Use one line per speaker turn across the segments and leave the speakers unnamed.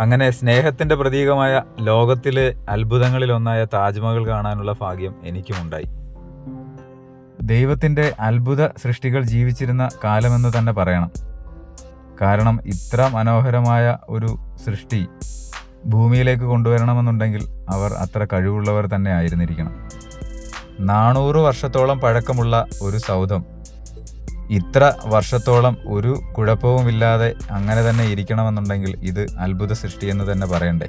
അങ്ങനെ സ്നേഹത്തിന്റെ പ്രതീകമായ ലോകത്തിലെ അത്ഭുതങ്ങളിലൊന്നായ താജ്മഹൽ കാണാനുള്ള ഭാഗ്യം എനിക്കുമുണ്ടായി. ദൈവത്തിന്റെ അത്ഭുത സൃഷ്ടികൾ ജീവിച്ചിരുന്ന കാലമെന്ന് തന്നെ പറയണം. കാരണം ഇത്ര മനോഹരമായ ഒരു സൃഷ്ടി ഭൂമിയിലേക്ക് കൊണ്ടുവരണമെന്നുണ്ടെങ്കിൽ അവർ അത്ര കഴിവുള്ളവർ തന്നെ ആയിരുന്നിരിക്കണം. നാനൂറ് വർഷത്തോളം പഴക്കമുള്ള ഒരു സൗധം ഇത്ര വർഷത്തോളം ഒരു കുഴപ്പവുമില്ലാതെ അങ്ങനെ തന്നെ ഇരിക്കണമെന്നുണ്ടെങ്കിൽ ഇത് അത്ഭുത സൃഷ്ടി എന്ന് തന്നെ പറയണ്ടേ?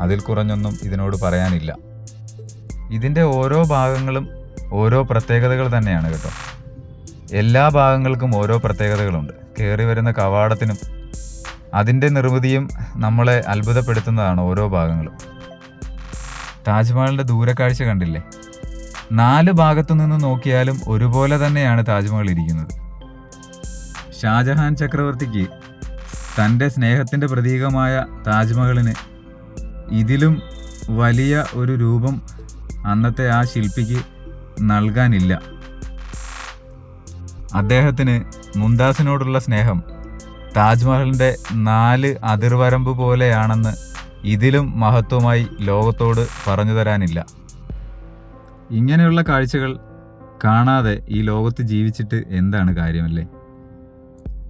അതിൽ കുറഞ്ഞൊന്നും ഇതിനോട് പറയാനില്ല. ഇതിന്റെ ഓരോ ഭാഗങ്ങളും ഓരോ പ്രത്യേകതകൾ തന്നെയാണ് കേട്ടോ. എല്ലാ ഭാഗങ്ങൾക്കും ഓരോ പ്രത്യേകതകളുണ്ട്. കയറി വരുന്ന കവാടത്തിനും അതിന്റെ നിർമ്മിതിയും നമ്മളെ അത്ഭുതപ്പെടുത്തുന്നതാണ് ഓരോ ഭാഗങ്ങളും. താജ്മഹലിന്റെ ദൂരക്കാഴ്ച കണ്ടില്ലേ? നാല് ഭാഗത്തു നിന്ന് നോക്കിയാലും ഒരുപോലെ തന്നെയാണ് താജ്മഹൽ ഇരിക്കുന്നത്. ഷാജഹാൻ ചക്രവർത്തിക്ക് തന്റെ സ്നേഹത്തിന്റെ പ്രതീകമായ താജ്മഹലിന് ഇതിലും വലിയ ഒരു രൂപം അന്നത്തെ ആ ശില്പിക്ക് നൽകാനില്ല. അദ്ദേഹത്തിന് മുംതാസിനോടുള്ള സ്നേഹം താജ്മഹലിന്റെ നാല് അതിർവരമ്പ് പോലെയാണെന്ന് ഇതിലും മഹത്വമായി ലോകത്തോട് പറഞ്ഞു തരാനില്ല. ഇങ്ങനെയുള്ള കാഴ്ചകൾ കാണാതെ ഈ ലോകത്ത് ജീവിച്ചിട്ട് എന്താണ് കാര്യമല്ലേ?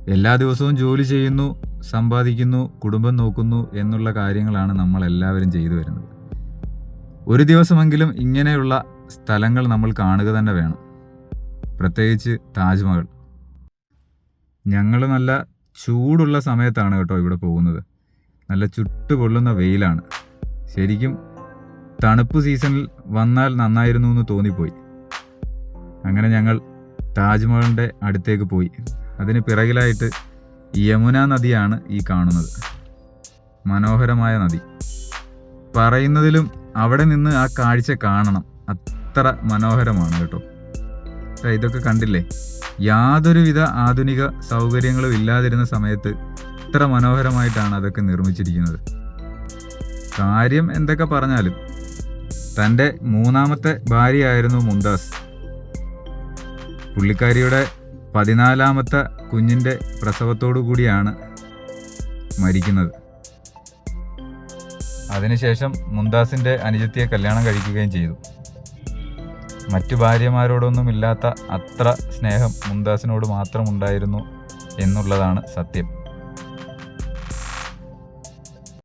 എല്ലാ ദിവസവും ജോലി ചെയ്യുന്നു സമ്പാദിക്കുന്നു കുടുംബം നോക്കുന്നു എന്നുള്ള കാര്യങ്ങളാണ് നമ്മൾ എല്ലാവരും ചെയ്തു വരുന്നത്. ഒരു ദിവസമെങ്കിലും ഇങ്ങനെയുള്ള സ്ഥലങ്ങൾ നമ്മൾ കാണുക തന്നെ വേണം. പ്രത്യേകിച്ച് താജ്മഹൽ. ഞങ്ങൾ നല്ല ചൂടുള്ള സമയത്താണ് കേട്ടോ ഇവിടെ പോകുന്നത്. നല്ല ചുട്ടുപൊള്ളുന്ന വെയിലാണ്. ശരിക്കും തണുപ്പ് സീസണിൽ വന്നാൽ നന്നായിരുന്നു എന്ന് തോന്നിപ്പോയി. അങ്ങനെ ഞങ്ങൾ താജ്മഹലിന്റെ അടുത്തേക്ക് പോയി. അതിന് പിറകിലായിട്ട് യമുന നദിയാണ് ഈ കാണുന്നത്. മനോഹരമായ നദി. പറയുന്നതിലും അവിടെ നിന്ന് ആ കാഴ്ച കാണണം. അത്ര മനോഹരമാണ് കേട്ടോ. ഇതൊക്കെ കണ്ടില്ലേ? യാതൊരുവിധ ആധുനിക സൗകര്യങ്ങളും ഇല്ലാതിരുന്ന സമയത്ത് ഇത്ര മനോഹരമായിട്ടാണ് അതൊക്കെ നിർമ്മിച്ചിരിക്കുന്നത്. കാര്യം എന്തൊക്കെ പറഞ്ഞാലും തന്റെ മൂന്നാമത്തെ ഭാര്യയായിരുന്നു മുംതാസ് പുള്ളിക്കാരിയുടെ പതിനാലാമത്തെ കുഞ്ഞിന്റെ പ്രസവത്തോടു കൂടിയാണ് മരിക്കുന്നത്. അതിനുശേഷം മുംതാസിന്റെ അനുജത്തിയെ കല്യാണം കഴിക്കുകയും ചെയ്തു. മറ്റു ഭാര്യമാരോടൊന്നുമില്ലാത്ത അത്ര സ്നേഹം മുംതാസിനോട് മാത്രമുണ്ടായിരുന്നു എന്നുള്ളതാണ് സത്യം.